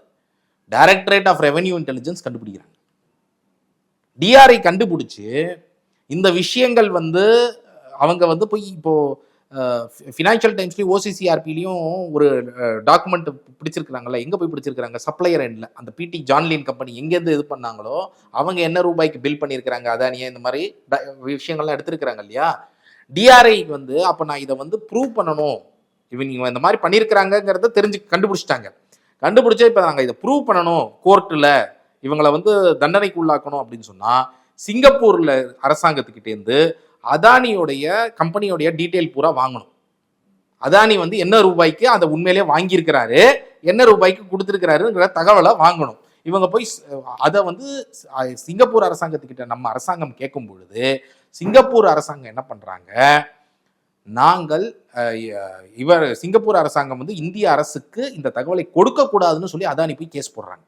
டைரக்டரேட் ஆஃப் ரெவென்யூ இன்டெலிஜென்ஸ் கண்டுபிடிக்கிறாங்க. டிஆர்ஐ கண்டுபிடிச்சு இந்த விஷயங்கள் வந்து அவங்க வந்து போய் இப்போது ஃபினான்ஷியல் டைம்ஸ்லேயும் ஓசிசிஆர்பிலையும் ஒரு டாக்குமெண்ட் பிடிச்சிருக்கிறாங்கல்ல எங்கே போய் பிடிச்சிருக்கிறாங்க? சப்ளையர் எண்டில் அந்த பிடி ஜான்லின் கம்பெனி எங்கேருந்து இது பண்ணாங்களோ அவங்க என்ன ரூபாய்க்கு பில் பண்ணியிருக்கிறாங்க அதானியே இந்த மாதிரி ட- விஷயங்கள்லாம் எடுத்திருக்கிறாங்க இல்லையா? டிஆர்ஐக்கு வந்து அப்போ நான் இதை வந்து ப்ரூவ் பண்ணணும். இவங்க இந்த மாதிரி பண்ணியிருக்கிறாங்கங்கிறத தெரிஞ்சு கண்டுபிடிச்சிட்டாங்க. கண்டுபிடிச்சா இப்போ நாங்கள் இதை ப்ரூவ் பண்ணணும் கோர்ட்டில் இவங்களை வந்து தண்டனைக்கு உள்ளாக்கணும் அப்படின்னு சொன்னால் சிங்கப்பூரில் அரசாங்கத்துக்கிட்டேருந்து அதானியோடைய கம்பெனியோடைய டீட்டெயில் பூரா வாங்கணும். அதானி வந்து என்ன ரூபாய்க்கு அதை உண்மையிலேயே வாங்கியிருக்கிறாரு என்ன ரூபாய்க்கு கொடுத்துருக்கிறாருங்கிற தகவலை வாங்கணும். இவங்க போய் அதை வந்து சிங்கப்பூர் அரசாங்கத்துக்கிட்ட நம்ம அரசாங்கம் கேட்கும் பொழுது சிங்கப்பூர் அரசாங்கம் என்ன பண்ணுறாங்க நாங்கள் இவர் சிங்கப்பூர் அரசாங்கம் வந்து இந்திய அரசுக்கு இந்த தகவலை கொடுக்கக்கூடாதுன்னு சொல்லி அதானி போய் கேஸ் போடுறாங்க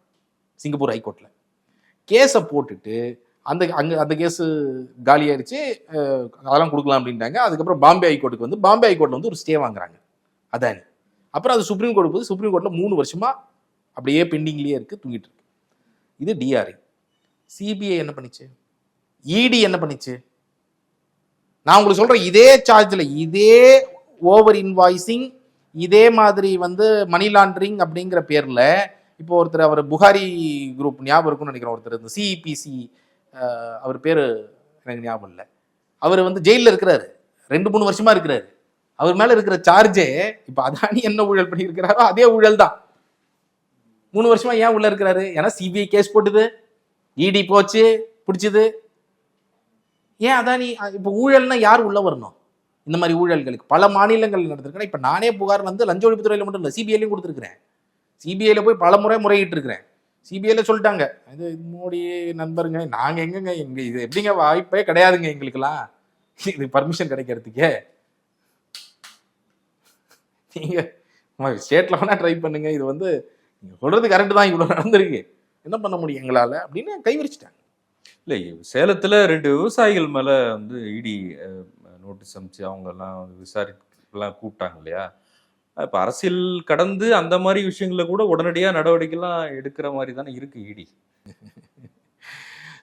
சிங்கப்பூர் ஹைகோர்ட்டில் கேஸை போட்டுட்டு அந்த அங்கே அந்த கேஸு காலியாயிருச்சு அதெல்லாம் கொடுக்கலாம் அப்படின்ட்டாங்க. அதுக்கப்புறம் பாம்பே ஹைகோர்ட்டுக்கு வந்து பாம்பே ஹைகோர்ட்டில் வந்து ஒரு ஸ்டே வாங்குறாங்க அதானி. அப்புறம் அது சுப்ரீம் கோர்ட் போது சுப்ரீம் கோர்ட்டில் மூணு வருஷமா அப்படியே பெண்டிங்லேயே இருக்குது தூங்கிட்டு இருக்கு. இது டிஆர்ஐ சிபிஐ என்ன பண்ணிச்சு? இடி என்ன பண்ணிச்சு? நான் உங்களுக்கு சொல்கிறேன் இதே சார்ஜில் இதே ஓவர் இன்வாய்ஸிங் இதே மாதிரி வந்து மணி லாண்டரிங் அப்படிங்கிற பேரில் இப்போ ஒருத்தர் அவர் புகாரி குரூப் ஞாபகம் இருக்கும்னு நினைக்கிறேன் ஒருத்தர் இந்த சிஇபிசி அவர் பேர் எனக்கு ஞாபகம் இல்லை. அவர் வந்து ஜெயிலில் இருக்கிறாரு. ரெண்டு மூணு வருஷமா இருக்கிறாரு. அவர் மேலே இருக்கிற சார்ஜே இப்போ அதானி என்ன ஊழல் பண்ணியிருக்கிறாரோ அதே ஊழல் தான். மூணு வருஷமா ஏன் உள்ள இருக்கிறாரு? ஏன்னா சிபிஐ கேஸ் போட்டுது. இடி போச்சு பிடிச்சது. ஏன் அதானி இப்போ ஊழல்னா யார் உள்ள வரணும்? இந்த மாதிரி ஊழல்களுக்கு. பல மாநிலங்கள் நடந்திருக்கிறேன் இப்போ நானே புகார் வந்து லஞ்ச ஒழிப்புத்துறையில் மட்டும் இல்லை சிபிஐலையும் கொடுத்துருக்குறேன். சிபிஐல போய் பல முறை முறையிட்டு இருக்கிறேன் சிபிஐல சொல்லிட்டாங்க. இது மோடி நண்பருங்க நாங்க எங்கங்க? எங்க இது எப்படிங்க? வாய்ப்பே கிடையாதுங்க எங்களுக்கெல்லாம். இது பர்மிஷன் கிடைக்கிறதுக்கே. நீங்க ஸ்டேட்ல வேணா ட்ரை பண்ணுங்க. இது வந்து நீங்க சொல்றது கரெக்ட் தான். இவ்வளவு நடந்திருக்கு. என்ன பண்ண முடியும் எங்களால்? அப்படின்னு கை விரிச்சிட்டாங்க இல்லை சேலத்துல ரெண்டு விவசாயிகள் மேல வந்து இடி நோட்டீஸ் அனுப்பிச்சு அவங்க எல்லாம் விசாரிக்கலாம் கூப்பிட்டாங்க இல்லையா? இப்போ அரசியல் கடந்து அந்த மாதிரி விஷயங்கள கூட உடனடியாக நடவடிக்கைலாம் எடுக்கிற மாதிரி தானே இருக்குது இடி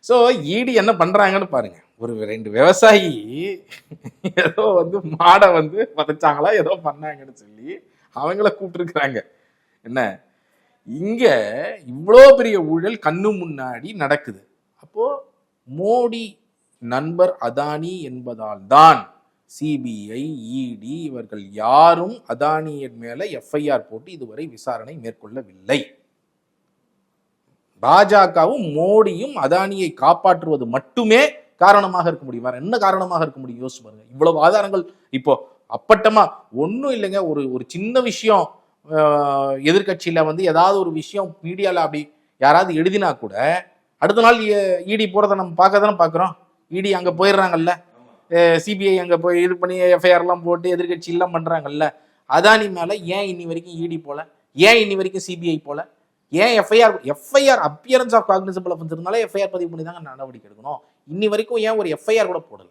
ஸோ ஈடி என்ன பண்ணுறாங்கன்னு பாருங்க. ஒரு ரெண்டு விவசாயி ஏதோ வந்து மாடை வந்து பதைச்சாங்களா ஏதோ பண்ணாங்கன்னு சொல்லி அவங்கள கூப்பிட்டுருக்குறாங்க. என்ன? இங்கே இவ்வளோ பெரிய ஊழல் கண்ணு முன்னாடி நடக்குது. அப்போது மோடி நண்பர் அதானி என்பதால் தான் சிபிஐ இடி இவர்கள் யாரும் அதானியின் மேலே எஃப்ஐஆர் போட்டு இதுவரை விசாரணை மேற்கொள்ளவில்லை. பாஜகவும் மோடியும் அதானியை காப்பாற்றுவது மட்டுமே காரணமாக இருக்க முடியும். வேற என்ன காரணமாக இருக்க முடியும்? யோசிச்சு பாருங்க. இவ்வளவு ஆதாரங்கள் இப்போ அப்பட்டமா ஒன்றும் இல்லைங்க. ஒரு ஒரு சின்ன விஷயம் எதிர்கட்சியில வந்து ஏதாவது ஒரு விஷயம் மீடியாவில் அப்படி யாராவது எழுதினா கூட அடுத்த நாள் இடி போறதை நம்ம பார்க்க தானே பார்க்குறோம். இடி அங்கே போயிடுறாங்கல்ல. சிபிஐ அங்க போய் இது பண்ணி எஃப்ஐஆர் எல்லாம் போட்டு எதிர்க்கட்சி எல்லாம் பண்றாங்கல்ல அதானி மேல ஏன் இன்னி வரைக்கும் இடி போல? ஏன் இன்னி வரைக்கும் சிபிஐ போல? ஏன் FIR FIR appearance of cognizable offence இருந்தாலே எஃப்ஐஆர் பதிவு பண்ணி தாங்க நடவடிக்கை எடுக்கணும். இன்னி வரைக்கும் ஏன் ஒரு எஃப்ஐஆர் கூட போடல?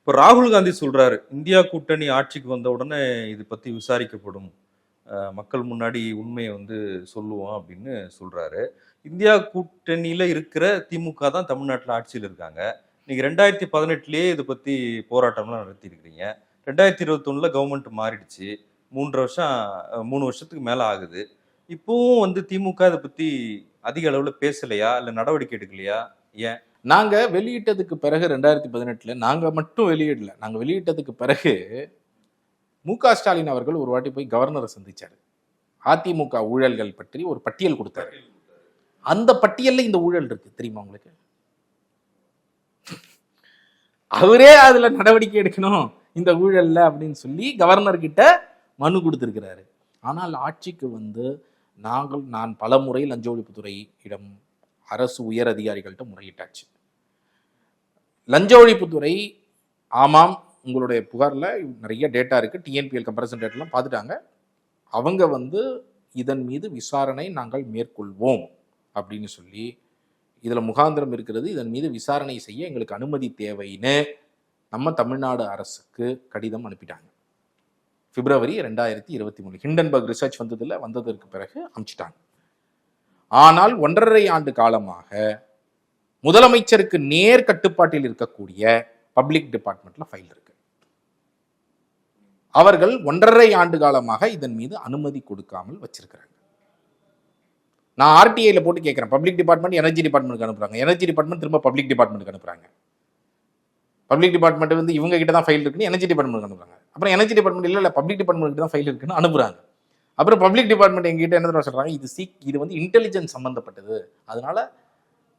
இப்போ ராகுல் காந்தி சொல்றாரு இந்தியா கூட்டணி ஆட்சிக்கு வந்த உடனே இது பத்தி விசாரிக்கப்படும். மக்கள் முன்னாடி உண்மையை வந்து சொல்லுவோம் அப்படின்னு சொல்றாரு. இந்தியா கூட்டணியில இருக்கிற திமுக தான் தமிழ்நாட்டில் ஆட்சியில் இருக்காங்க. நீங்க ரெண்டாயிரத்தி பதினெட்டுலயே இதை பத்தி போராட்டம்லாம் நடத்தி இருக்கிறீங்க ரெண்டாயிரத்தி இருபத்தொன்னுல கவர்மெண்ட் மாறிடுச்சு. மூன்று வருஷம் மூணு வருஷத்துக்கு மேல ஆகுது. இப்பவும் வந்து திமுக இதை பத்தி அதிக அளவுல பேசலையா? இல்ல நடவடிக்கை எடுக்கலையா? ஏன்? நாங்க வெளியிட்டதுக்கு பிறகு ரெண்டாயிரத்தி பதினெட்டுல நாங்க மட்டும் வெளியிடல. நாங்க வெளியிட்டதுக்கு பிறகு மு க ஸ்டாலின் அவர்கள் ஒரு வாட்டி போய் கவர்னரை சந்திச்சாரு. அதிமுக ஊழல்கள் பற்றி ஒரு பட்டியல் கொடுத்தாரு. அந்த பட்டியல்ல இந்த ஊழல் இருக்கு. தெரியுமா உங்களுக்கு? அவரே அதுல நடவடிக்கை எடுக்கணும் இந்த ஊழல்ல அப்படின்னு சொல்லி கவர்னர் கிட்ட மனு கொடுத்துருக்கிறாரு. ஆனால் ஆட்சிக்கு வந்து நாங்கள் நான் பல முறை லஞ்ச ஒழிப்புத்துறை இடம் அரசு உயர் அதிகாரிகள்கிட்ட முறையிட்டாச்சு. லஞ்ச ஒழிப்புத்துறை ஆமாம் உங்களுடைய புகாரில் நிறைய டேட்டா இருக்குது டிஎன்பிஎல் கம்பரசன் டேட்டெலாம் பார்த்துட்டாங்க. அவங்க வந்து இதன் மீது விசாரணை நாங்கள் மேற்கொள்வோம் அப்படின்னு சொல்லி இதில் முகாந்திரம் இருக்கிறது. இதன் மீது விசாரணை செய்ய எங்களுக்கு அனுமதி தேவைன்னு நம்ம தமிழ்நாடு அரசுக்கு கடிதம் அனுப்பிட்டாங்க. பிப்ரவரி ரெண்டாயிரத்தி இருபத்தி மூணு. ஹிண்டன்பர்க் ரிசர்ச் வந்ததில் வந்ததற்கு பிறகு அனுப்பிச்சிட்டாங்க. ஆனால் ஒன்றரை ஆண்டு காலமாக முதலமைச்சருக்கு நேர் கட்டுப்பாட்டில் இருக்கக்கூடிய பப்ளிக் டிபார்ட்மெண்ட்ல ஃபைல் இருக்கு. அவர்கள் ஒன்றரை ஆண்டு காலமாக இதன் மீது அனுமதி கொடுக்காமல் வச்சிருக்கிறாங்க. நான் ஆர்டிஐயில் போட்டு கேட்குறேன் பப்ளிக் டிபார்ட்மெண்ட் எனர்ஜி டிபார்ட்மெண்ட்டுக்கு அனுப்புறாங்க. எனர்ஜி டிபார்ட்மெண்ட் திரும்ப பப்ளிக் டிபார்ட்மெண்ட்டுக்கு அனுப்புறாங்க. பப்ளிக் டிபார்ட்மெண்ட் வந்து இவங்க கிட்ட தான் ஃபைல் இருக்குன்னு எனர்ஜி டிபார்ட்மெண்ட் அனுப்புறாங்க. அப்புறம் எனர்ஜி டிபார்ட்மெண்ட் இல்லை இல்ல பப்ளிக் டிபார்ட்மெண்ட் தான் ஃபைல் இருக்குன்னு அனுப்புறாங்க. அப்புறம் பப்ளிக் டிபார்ட்மெண்ட் எங்ககிட்ட என்ன சொல்கிறாங்க இது சீக் இது வந்து இன்டெலிஜென்ஸ் சம்மந்தப்பட்டது அதனால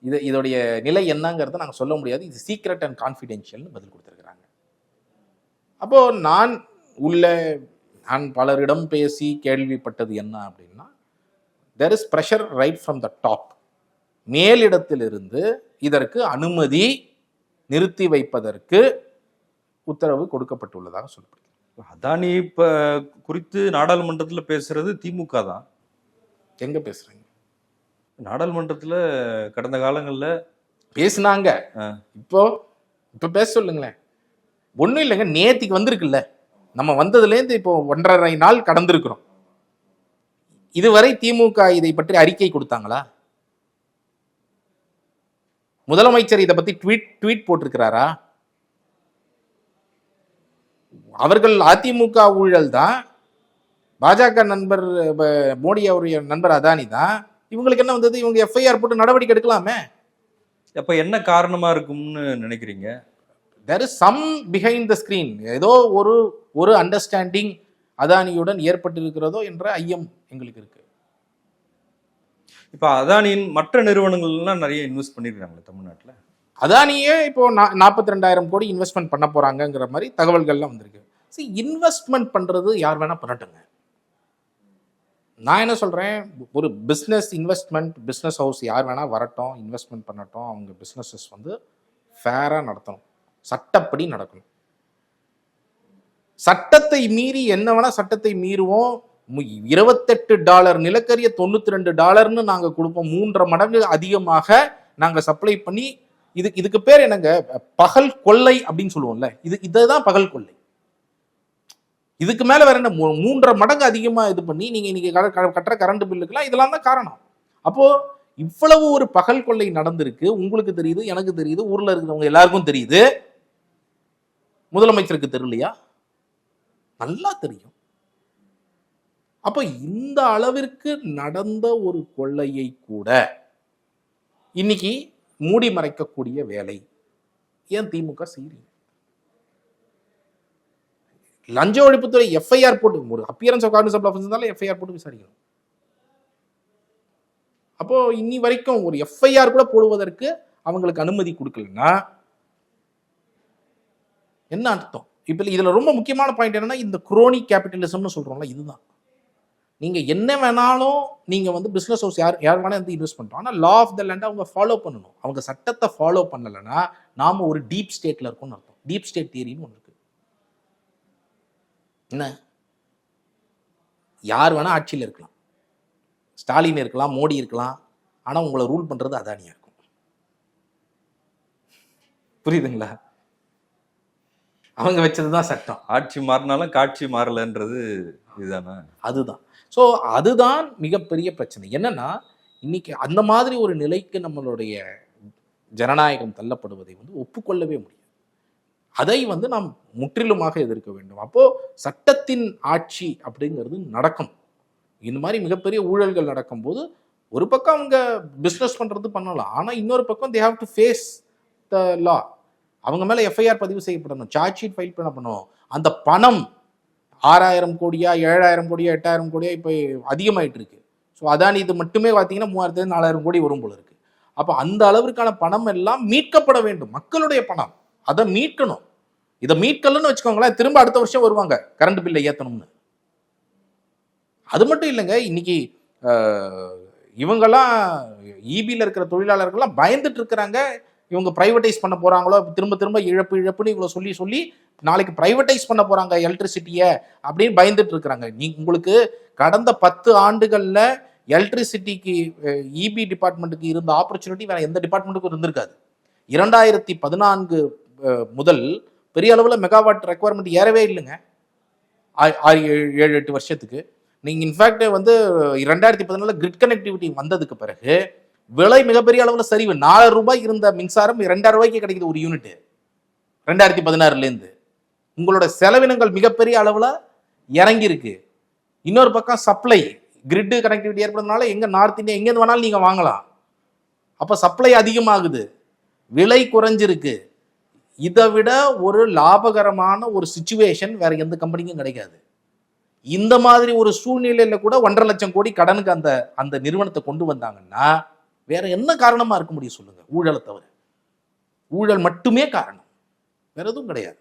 இது இதோடைய நிலை என்னங்கிறத நாங்கள் சொல்ல முடியாது. இது சீக்ரெட் அண்ட் கான்ஃபிடென்ஷியல்னு பதில் கொடுத்துருக்குறாங்க. அப்போது நான் உள்ள நான் பலரிடம் பேசி கேள்விப்பட்டது என்ன அப்படின்னா there is pressure right from the top மேலிடத்திலிருந்து இதற்கு அனுமதி நிறுத்தி வைப்பதற்கு உத்தரவு கொடுக்கப்பட்டுள்ளதாக சொல்லப்படுகிறது. அதானி இப்ப குறித்து நாடாளுமன்றத்துல பேசுறது திமுக தான். எங்க பேசுறீங்க? நாடாளுமன்றத்துல கடந்த காலங்கள்ல பேசுனாங்க. இப்போ இப்போ பேச சொல்லுங்களேன். ஒன்றும் இல்லைங்க நேத்திக்கு வந்திருக்குல்ல. நம்ம வந்ததுலேருந்து இப்போ ஒன்றரை நாள் கடந்திருக்கிறோம். இதுவரை திமுக இதை பற்றி அறிக்கை கொடுத்தாங்களா? முதலமைச்சர் இதை பத்தி ட்வீட் ட்வீட் போட்டிருக்கிறாரா? அவர்கள் அதிமுக ஊழல் தான் பாஜக நண்பர் மோடி அவருடைய நண்பர் அதானி தான். இவங்களுக்கு என்ன வந்தது? இவங்க எஃப்ஐஆர் போட்டு நடவடிக்கை எடுக்கலாமே? அப்ப என்ன காரணமா இருக்கும்னு நினைக்கிறீங்க? There is some behind the screen ஏதோ ஒரு ஒரு அண்டர்ஸ்டாண்டிங் அதானியுடன் ஏற்பட்டிருக்கிறதோ என்ற ஐயம். எங்களுக்கு இருக்கு. இப்போ அதானியின் மற்ற நிறுவனங்கள்லாம் நிறைய இன்வெஸ்ட் பண்ணியிருக்காங்களே தமிழ்நாட்டில். அதானியே இப்போ நாற்பத்தி ரெண்டாயிரம் கோடி இன்வெஸ்ட்மெண்ட் பண்ண போகிறாங்கங்கிற மாதிரி தகவல்கள்லாம் வந்திருக்கு. சரி இன்வெஸ்ட்மெண்ட் பண்ணுறது யார் வேணால் பண்ணட்டுங்க. நான் என்ன சொல்கிறேன் ஒரு பிஸ்னஸ் இன்வெஸ்ட்மெண்ட் பிஸ்னஸ் ஹவுஸ் யார் வேணால் வரட்டும் இன்வெஸ்ட்மெண்ட் பண்ணட்டும் அவங்க பிஸ்னஸஸ் வந்து ஃபேராக நடத்தணும். சட்டப்படி நடக்கணும். சட்டத்தை மீறி என்ன வேணால் சட்டத்தை மீறுவோம் இருபத்தெட்டு டாலர் நிலக்கரியை தொண்ணூற்றி ரெண்டு டாலர்னு நாங்கள் கொடுப்போம். மூன்றரை மடங்கு அதிகமாக நாங்கள் சப்ளை பண்ணி இது இதுக்கு பேர் என்னங்க? பகல் கொள்ளை அப்படின்னு சொல்லுவோம்ல. இது இதுதான் பகல் கொள்ளை. இதுக்கு மேலே வேற என்ன? மூ- மூன்றரை மடங்கு அதிகமாக இது பண்ணி நீங்கள் இன்னைக்கு க- கட்டுற கரண்ட் பில்லுக்கெல்லாம் இதெல்லாம் தான் காரணம். அப்போது இவ்வளவு ஒரு பகல் கொள்ளை நடந்திருக்கு. உங்களுக்கு தெரியுது எனக்கு தெரியுது ஊரில் இருக்கிறவங்க எல்லாருக்கும் தெரியுது. முதலமைச்சருக்கு தெரியலையா? நல்லா தெரியும். அப்போ இந்த அளவிற்கு நடந்த ஒரு கொள்ளையை கூட இன்னைக்கு மூடி மறைக்கக்கூடிய வேலை. ஏன் திமுக செய்றீங்க லஞ்ச ஒழிப்புத்துறை எஃப்ஐஆர் போட்டு ஒரு அப்பியரன்ஸ் ஆஃப் கார்டு ஆஃப் இருந்தாலும் எஃப்ஐஆர் போட்டு விசாரிக்கணும் அப்போ இன்னி வரைக்கும் ஒரு எஃப்ஐஆர் கூட போடுவதற்கு அவங்களுக்கு அனுமதி கொடுக்கலன்னா என்ன அர்த்தம்? இப்போ இதில் ரொம்ப முக்கியமான பாயிண்ட் என்னன்னா இந்த குரோனி கேபிட்டலிசம்னு சொல்கிறோம்ல இதுதான். நீங்க என்ன வேணாலும் நீங்க வந்து பிசினஸ் ஹவுஸ் யார் யார் வேணா வந்து இன்வெஸ்ட் பண்றோம். ஆனா லா ஆஃப் த லேண்ட் அவங்க ஃபாலோ பண்ணணும். அவங்க சட்டத்தை ஃபாலோ பண்ணலைன்னா நாம ஒரு டீப் ஸ்டேட்ல இருக்கோம்னு அர்த்தம். டீப் ஸ்டேட் தியரின்னு ஒன்று இருக்கு. என்ன? யார் வேணா ஆட்சியில் இருக்கலாம். ஸ்டாலின் இருக்கலாம் மோடி இருக்கலாம். ஆனா உங்களை ரூல் பண்றது அதானியா இருக்கும். புரியுதுங்களா? அவங்க வச்சதுதான் சட்டம். ஆட்சி மாறினாலும் காட்சி மாறலன்றது இதுதானே? அதுதான். ஸோ அதுதான் மிகப்பெரிய பிரச்சனை. என்னன்னா இன்னைக்கு அந்த மாதிரி ஒரு நிலைக்கு நம்மளுடைய ஜனநாயகம் தள்ளப்படுவதை வந்து ஒப்புக்கொள்ளவே முடியாது. அதை வந்து நாம் முற்றிலுமாக எதிர்க்க வேண்டும். அப்போ சட்டத்தின் ஆட்சி அப்படிங்கிறது நடக்கும். இந்த மாதிரி மிகப்பெரிய ஊழல்கள் நடக்கும்போது ஒரு பக்கம் அவங்க பிஸ்னஸ் பண்ணுறது பண்ணலாம். ஆனால் இன்னொரு பக்கம் they have to face the law அவங்க மேலே எஃப்ஐஆர் பதிவு செய்யப்படணும். சார்ஜ் ஷீட் ஃபைல் பண்ண பண்ணணும். அந்த பணம் ஆறாயிரம் கோடியா ஏழாயிரம் கோடியா எட்டாயிரம் கோடியா இப்போ அதிகமாயிட்டு இருக்கு ஸோ அதானி இது மட்டுமே பார்த்தீங்கன்னா மூவாயிரத்து நாலாயிரம் கோடி வரும் போல இருக்கு. அப்போ அந்த அளவிற்கான பணம் எல்லாம் மீட்கப்பட வேண்டும். மக்களுடைய பணம். அதை மீட்கணும். இதை மீட்கலன்னு வச்சுக்கோங்களேன் திரும்ப அடுத்த வருஷம் வருவாங்க. கரண்ட் பில்லை ஏற்றணும்னு அது மட்டும் இல்லைங்க இன்னைக்கு இவங்கெல்லாம் ஈபியில் இருக்கிற தொழிலாளர்கள்லாம் பயந்துட்டு இருக்கிறாங்க. இவங்க ப்ரைவேட்டைஸ் பண்ண போறாங்களோ திரும்ப திரும்ப இழப்பு இழப்புன்னு இவ்வளோ சொல்லி சொல்லி நாளைக்கு பிரைவேட்டைஸ் பண்ண போறாங்க எலக்ட்ரிசிட்டியை அப்படின்னு பயந்துட்டு இருக்கிறாங்க. நீ உங்களுக்கு கடந்த பத்து ஆண்டுகளில் எலக்ட்ரிசிட்டிக்கு இபி டிபார்ட்மெண்ட்டுக்கு இருந்த ஆப்பர்ச்சுனிட்டி வேற எந்த டிபார்ட்மெண்ட்டுக்கும் இருந்திருக்காது. இரண்டாயிரத்தி பதினான்கு முதல் பெரிய அளவில் மெகாவாட் ரெக்குவயர்மெண்ட் ஏறவே இல்லைங்க. ஏழு ஏழு எட்டு வருஷத்துக்கு. நீங்கள் இன்ஃபேக்ட் வந்து ரெண்டாயிரத்தி பதினாலில் கிரிட் கனெக்டிவிட்டி வந்ததுக்கு பிறகு விலை மிகப்பெரிய அளவில் சரிவு. நாலாயிரம் ரூபாய் இருந்த மின்சாரம் ரெண்டாயிரம் ரூபாய்க்கு கிடைக்குது ஒரு யூனிட் ரெண்டாயிரத்தி பதினாறுலேருந்து உங்களோட செலவினங்கள் மிகப்பெரிய அளவில் இறங்கியிருக்கு. இன்னொரு பக்கம் சப்ளை கிரிட் கனெக்டிவிட்டி ஏற்படுறதுனால எங்கே நார்த் இந்தியா எங்கேருந்து வேணாலும் நீங்கள் வாங்கலாம். அப்போ சப்ளை அதிகமாகுது. விலை குறைஞ்சிருக்கு. இதை விட ஒரு லாபகரமான ஒரு சுச்சுவேஷன் வேற எந்த கம்பெனிக்கும் கிடைக்காது. இந்த மாதிரி ஒரு சூழ்நிலையில கூட ஒன்றரை லட்சம் கோடி கடனுக்கு அந்த அந்த நிறுவனத்தை கொண்டு வந்தாங்கன்னா வேற என்ன காரணமா இருக்க முடியும் சொல்லுங்க? ஊழலை தவிர. ஊழல் மட்டுமே காரணம். வேற எதுவும் கிடையாது.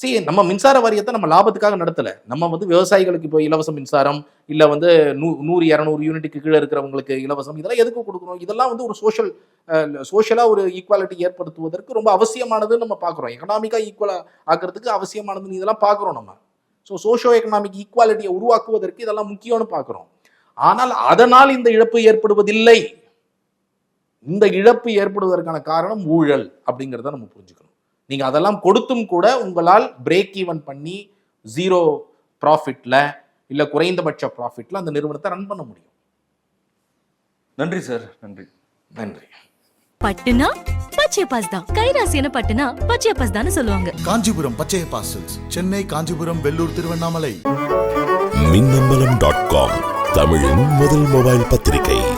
சரி நம்ம மின்சார வாரியத்தை நம்ம லாபத்துக்காக நடத்தல. நம்ம வந்து விவசாயிகளுக்கு இப்போ இலவச மின்சாரம் இல்ல வந்து நூ நூறு இரநூறு யூனிட்டுக்கு கீழே இருக்கிறவங்களுக்கு இலவசம் இதெல்லாம் எதுக்கு கொடுக்கணும்? இதெல்லாம் வந்து ஒரு சோஷியல் சோஷியலா ஒரு ஈக்குவாலிட்டி ஏற்படுத்துவதற்கு ரொம்ப அவசியமானதுன்னு நம்ம பார்க்குறோம். எக்கனாமிக்கா ஈக்குவலா ஆக்கிறதுக்கு அவசியமானதுன்னு இதெல்லாம் பார்க்குறோம் நம்ம. ஸோ சோஷியோ எக்கனாமிக் ஈக்குவாலிட்டியை உருவாக்குவதற்கு இதெல்லாம் முக்கியம்னு பார்க்குறோம். ஆனால் அதனால் இந்த இழப்பு ஏற்படுவதில்லை. இந்த இழப்பு ஏற்படுவதற்கான காரணம் ஊழல் அப்படிங்கிறத நம்ம புரிஞ்சுக்கணும். நீங்க அதெல்லாம் கொடுத்தும் கூட உங்களால் பிரேக் ஈவன் பண்ணி ஜீரோ ப்ராஃபிட்ல இல்ல குறைந்தபட்ச ப்ராஃபிட்ல அந்த நிறுவனத்தை ரன் பண்ண முடியும். நன்றி சார் நன்றி. நன்றி. பட்டுனா பச்சையப்பாஸ் தான். கைராசியான பட்டுனா பச்சையப்பாஸ் தானே சொல்லுவாங்க. Kanchipuram பச்சைய parcels Chennai Kanchipuram Vellore Tiruvannamalai. Minnambalam dot com தமிழின் முதல் மொபைல் பத்திரிகை.